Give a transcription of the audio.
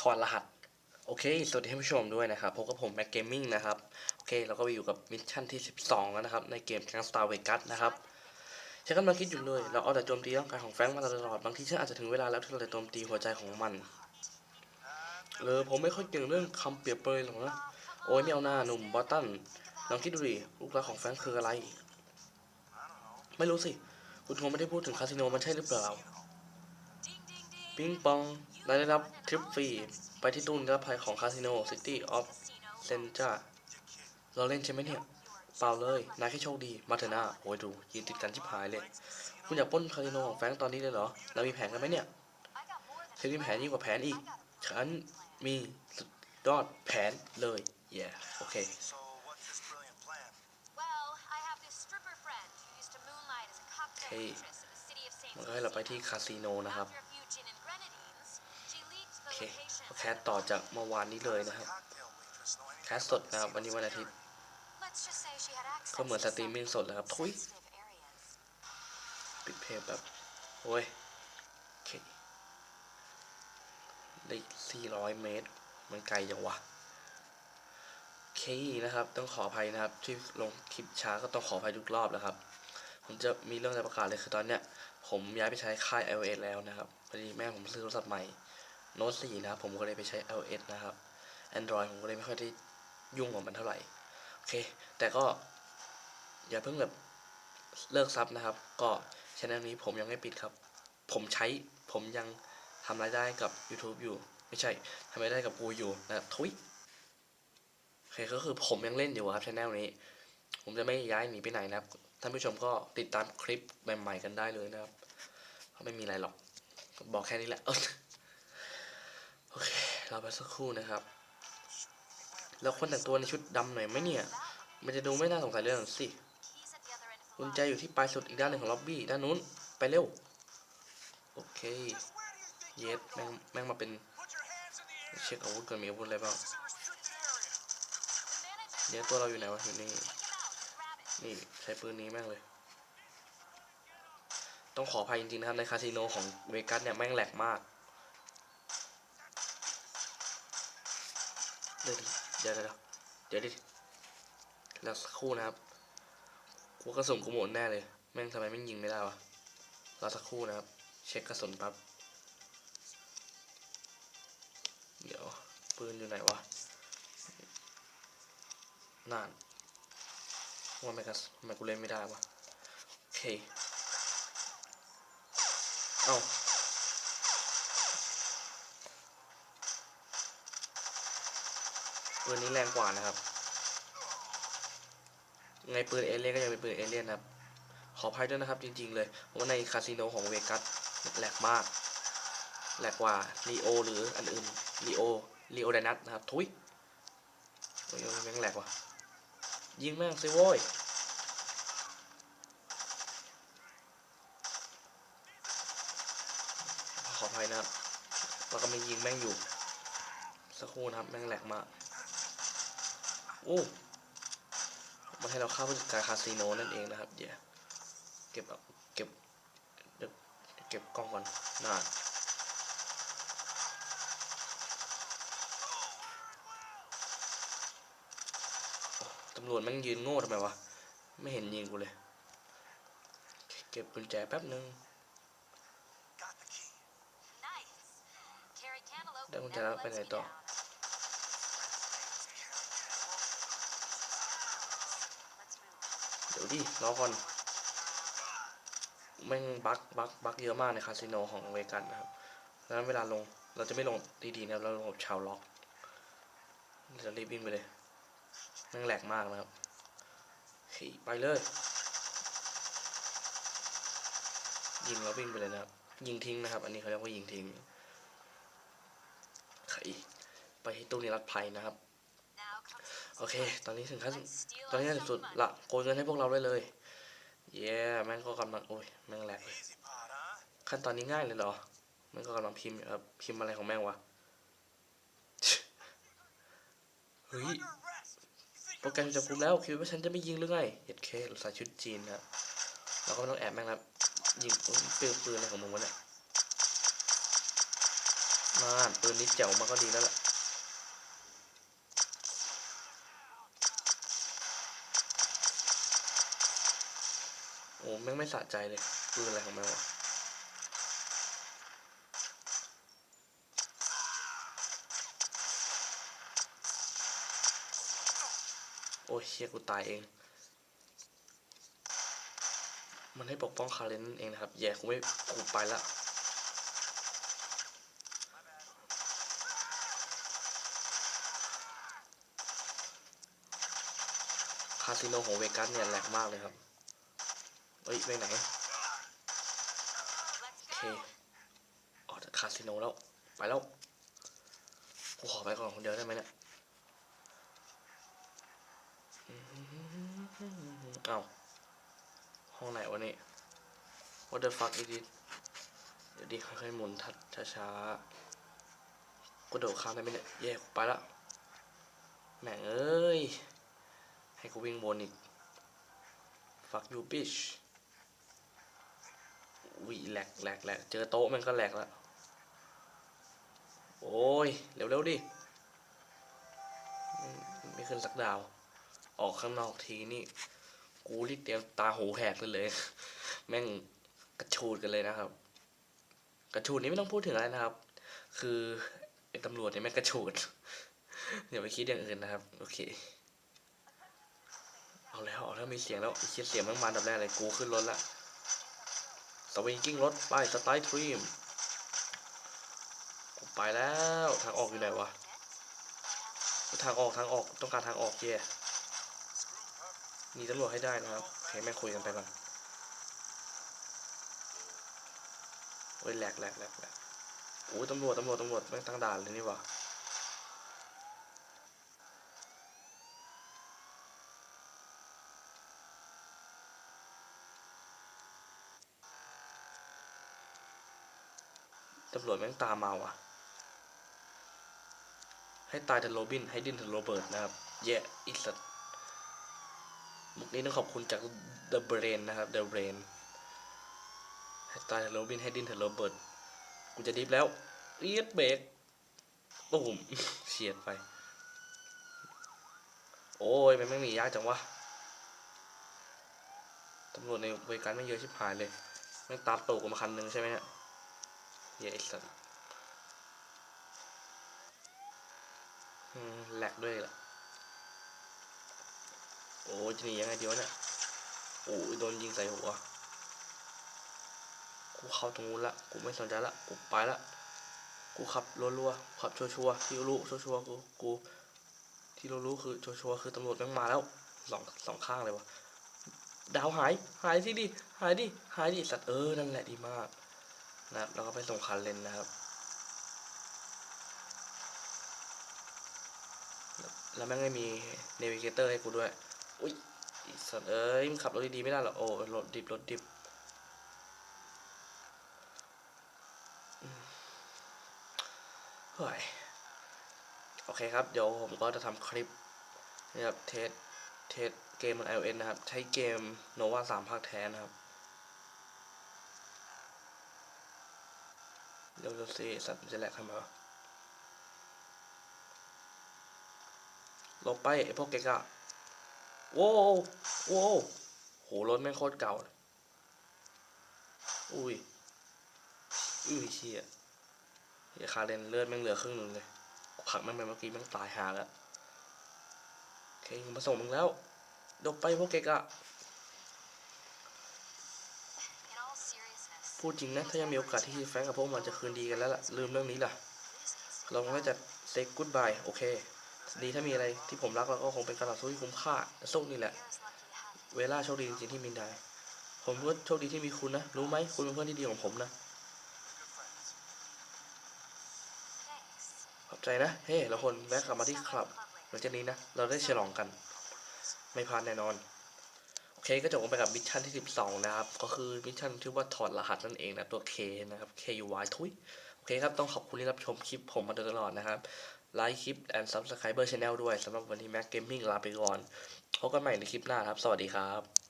ถอดรหัส โอเค สวัสดีท่านผู้ชมด้วยนะครับ พบกับผมแม็กเกมมิ่งนะครับ โอเค เราก็ไปอยู่กับมิชชั่นที่ 12 แล้วนะครับ ในเกม Gangstar Vegas นะครับฉันกำลังคิดอยู่เลย เราเอาแต่โจมตีร่างกายของแฟรงค์มาตลอด บางทีฉันอาจจะถึงเวลาแล้วที่เราจะโจมตีหัวใจของมันเออผมไม่ค่อยเก่งเรื่องคำเปรียบเปรยหรอกนะ โอ้ยไม่เอาหน้าหนุ่มบอตตันลองคิดดูดิ ลูกรักของแฟรงค์คืออะไร ไม่รู้สิ คุณคงไม่ได้พูดถึงคาสิโนมันใช่หรือเปล่า ปิงปองนายได้รับทริปฟรี ไปที่ตู้นิรภัยของคาสิโนซิตี้ออฟเซนจ้าเราเล่นใช่ไหมเนี่ย เปล่าเลยนายแค่โชคดี มาเถอะนะโอ้ยดูยืนติดกันชิบหายเลย คุณอยากปล้นคาสิโนของแฟรงค์ตอนนี้เลยเหรอเรามีแผนกันไหมเนี่ยฉันมีแผนยิ่งกว่าแผนอีก ฉันมีสุดยอดแผนเลย yeah โอเค So what's this brilliant plan? Well, I have this stripper friend who used to moonlight as a cocktail Hey. waitress in the city of Saint มันก็ให้เราไปที่คาสิโนนะครับ After a few gin and grenadines, she leaked โอ the เค location ก็ แคสต่อจากเมื่อวานนี้เลยนะครับ แคสสดนะครับวันนี้วันอาทิตย์ ก็เหมือนสตรีมมิ่งสดเลยครับทุยปิดเพลงแบบโอ้ยโอเคได้400 เมตร มันไกลจังวะโอเคนะครับ ต้องขออภัยนะครับ ที่ลงคลิปช้าก็ต้องขออภัยทุกรอบแล้วครับ ผมจะมีเรื่องจะประกาศเลยคือตอนเนี้ย ผมย้ายไปใช้ค่าย iOS แล้วนะครับพอดีแม่ผมซื้อโทรศัพท์ใหม่ Note 4นะครับผมก็เลยไปใช้ iOS นะครับ Android ผมก็เลยไม่ค่อยได้ยุ่งกับมันเท่าไหร่ โอเค แต่ก็ อย่าเพิ่งแบบเลิกซับนะครับ ก็ช anel นี้ผมยังไม่ปิดครับ ผมใช้ผมยังทำรายได้กับ YouTube อยู่ ไม่ใช่ทำรายได้กับกูอยู่นะทุยโอเคก็คือผมยังเล่นอยู่ครับช anel นี้ ผมจะไม่ย้ายหนีไปไหนนะครับท่านผู้ชมก็ติดตามคลิปใหม่ๆกันได้เลยนะครับเพราะไม่มีอะไรหรอกบอกแค่นี้แหละ โอเค เราไปสักครู่นะครับ แล้วคนแต่งตัวในชุดดำหน่อยไหมเนี่ย มันจะดูไม่น่าสงสัยเลยหรอสิกุญแจอยู่ที่ปลายสุดอีกด้านหนึ่งของล็อบบี้ด้านนู้น ไปเร็ว โอเค เย็ดแม่งแม่งมาเป็นเช็คอาวุธกันมีอาวุธอะไรบ้างเดี๋ยวตัวเราอยู่ไหนวะอยู่นี่ นี่ใช้ปืนนี้แม่งเลย ต้องขออภัยจริงๆนะครับในคาสิโนของเวกัสเนี่ยแม่งแหลกมาก เดี๋ยวเดี๋ยวเดี๋ยวเดี๋ยวดิแล้วสักครู่นะครับกูกระสุนกูหมดแน่เลย แม่งทำไมไม่ยิงไม่ได้วะรอสักครู่นะครับ เช็คกระสุนแป๊บเดี๋ยวปืนอยู่ไหนวะนั่นว่าไม่กระสทำไมกูเล่นไม่ได้วะโอเค เอ้า ปืนนี้แรงกว่านะครับไงปืนเอเลี่ยนก็ยังเป็นปืนเอเลี่ยนครับ ขออภัยด้วยนะครับจริง ๆ เลยเพราะว่าในคาสิโนของเวกัสแหลกมากแหลกกว่าลีโอหรืออันอื่นลีโอลีโอไดนัสนะครับ ทุยโอ้ยแม่งแหลกว่ะยิงแม่งสิโว้ยขออภัยนะครับเรากำลังยิงแม่งอยู่ สักครู่นะครับ แม่งแหลกมาก โอ้มันให้เราเข้าผู้จัดการคาสิโนนั่นเองนะครับ เดี๋ยวเก็บเอาเก็บเดี๋ยวเก็บกล้องก่อนน่าตำรวจแม่งยืนโง่ทำไมวะ ไม่เห็นยิงกูเลย เก็บกุญแจแป๊บนึง Got the key. Nice. Carry cantaloupe. ได้กุญแจ never แล้วไป lets ไหน me ต่อ เดี๋ยวดิรอก่อนแม่งบักบักบักเยอะมากในคาสิโนของเวกัสนะครับดังนั้นเวลาลงเราจะไม่ลงดีๆนะครับเราลงแบบชาวล็อกเราจะรีบวิ่งไปเลยแม่งแหลกมากนะครับขี่ไปเลยยิงแล้ววิ่งไปเลยนะครับ ยิงทิ้งนะครับ อันนี้เขาเรียกว่ายิงทิ้งขี่ไปที่ตู้นิรัดภัยนะครับ โอเค ตอนนี้ถึงขั้นตอนนี้ถึงสุดละโกยเงินให้พวกเราได้เลย เย้แม่งก็กำลังโอ้ยแม่งแหลกเลยขั้นตอนนี้ง่ายเลยเหรอแม่งก็กำลังพิมพ์อยู่ครับพิมพ์อะไรของแม่งวะเฮ้ยโปรแกรมจะคุมแล้วคิดว่าฉันจะไม่ยิงหรือไงเห็ดเคเราใส่ชุดจีนนะครับเราก็ไม่ต้องแอบแม่งครับยิงปืนปืนอะไรของมึงวะเนี่ยมาปืนนี้แจ๋วมากก็ดีแล้วล่ะ แม่งไม่สะใจเลยปืนอะไรของแมันวะโอ้ยเชี่ยกูตายเอง มันให้ปกป้องคาเลนนั่นเองนะครับ แย่กูไม่กูไปละคาสิโนของเวกัสเนี่ยแหลกมากเลยครับ เฮ้ยไปไหนโอเคออกจากคาสิโนแล้ว ไปแล้วกูขอไปก่อนคนเดียวได้ไหมเนี่ยเอ้าห้องไหนวะนี่ What the fuck is it เดี๋ยวดิค่อยๆหมุนทัดช้าๆกูโดดข้ามได้ไหมเนี่ยเย่กูไปละแม่งเอ้ย ให้กูวิ่งวนอีก fuck you bitch วิแหลกแหลกแหลกเจอโต๊ะมันก็แหลกแล้ว โอ้ย เร็วๆดิ ไม่ไม่ขึ้นสักดาว ออกข้างนอกทีนี่ กูรีบเตรียมตาหูแหกเลยเลย แม่งกระชูดกันเลยนะครับ กระชูดนี้ไม่ต้องพูดถึงอะไรนะครับ คือไอ้ตำรวจเนี่ยแม่งกระชูดอย่าไปคิดอย่างอื่นนะครับ โอเค เอาแล้วเอาแล้วมีเสียงแล้วไอ้เสียงมันมาอันดับแรกเลยกูขึ้นรถละ วิงกิ้งรถไปสไตล์ทรีมไปแล้วทางออกอยู่ไหนวะทางออกทางออกต้องการทางออกเย่หนีตำรวจให้ได้นะครับโอเคแม่คุยกันไปก่อนโอ้ยแหลกแหลกแหลกแหลกโอ้ยตำรวจตำรวจตำรวจแม่งตั้งด่านเลยนี่ว่า ตำรวจแม่งตามมาว่ะ ให้ตายเถอะโรบิน ให้ดิ้นเถอะโรเบิร์ตนะครับ แย่อีสัตว์มุกนี้ต้องขอบคุณจาก The Brain นะครับ The Brain ให้ตายเถอะโรบิน ให้ดิ้นเถอะโรเบิร์ต กูจะดิฟแล้ว เอียดเบรกตุ่มเฉียดไป โอ้ย มันไม่มียากจังวะตำรวจในเวกันไม่เยอะชิบหายเลยแม่งตามตูกมาคันหนึ่งใช่ไหมเนี่ย เหี้ยไอ้สัตว์อืมแหลกด้วยล่ะ โอ้จะหนียังไงเดียวเนี่ย โอ้ยโดนยิงใส่หัว กูเข้าตรงนู้นละ กูไม่สนใจละ กูไปละ กูขับรัวๆขับชัวๆที่รู้ชัวๆกู กู ที่รู้ๆคือชัวๆคือตำรวจแม่งมาแล้วสองสองข้างเลยวะดาวหาย หายสิดิ หายดิ หายดิ สัตว์เออ นั่นแหละดีมาก นะครับ แล้วก็ไปส่งคันเลนนะครับ แล้วแม่งไม่มีเนวิเกเตอร์ให้กูด้วย อุ้ยสัตว์เอ้ยมึงขับรถดีๆไม่ได้หรอโอ้รถดิบรถดิบเฮ้ยโอเคครับ เดี๋ยวผมก็จะทำคลิปนะครับเทสเทสเกมบน iOS นะครับ ใช้เกม Nova 3 ภาคแท้นะครับ เดี๋ยวดูสิสัตว์จะแหลกทำไมวะลบไปไอพวกเกกะโว้โว้โหรถแม่งโคตรเก่าเลยอุ้ย อุ้ยเชี่ยเฮียคาเรนเลือดแม่งเหลือครึ่งหนึงเลยผักแม่งไปเมื่อกี้แม่งตายหาแล้ว โอเคมาส่งมึงแล้วลบไปพวกเกกะ พูดจริงนะ ถ้ายังมีโอกาสที่แฟรงกับพวกมันจะคืนดีกันแล้วล่ะ ลืมเรื่องนี้ล่ะ เราคงได้จะ say goodbye โอเค ดีถ้ามีอะไรที่ผมรักแล้วก็คงเป็นการต่อสู้ที่คุ้มค่าสู้นี่แหละ เวล่าโชคดีจริงๆที่มินได้ ผมก็โชคดีที่มีคุณนะ รู้ไหมคุณเป็นเพื่อนที่ดีของผมนะขอบใจนะ เฮ้เราคนแวะกลับมาที่คลับหลังจากนี้นะ เราได้ฉลองกัน ไม่พลาดแน่นอน เคก็จบลงไปกับมิชชั่นที่ 12 นะครับ ก็คือมิชชั่นที่ว่าถอดรหัสนั่นเองนะตัว K นะครับ K U Y ทุยโอเคครับ ต้องขอบคุณที่รับชมคลิปผมมาโดยตลอดนะครับ ไลค์คลิป and subscriber channel ด้วยสำหรับวันนี้แม็กเกมมิ่งลาไปก่อนพบกันใหม่ในคลิปหน้าครับ สวัสดีครับ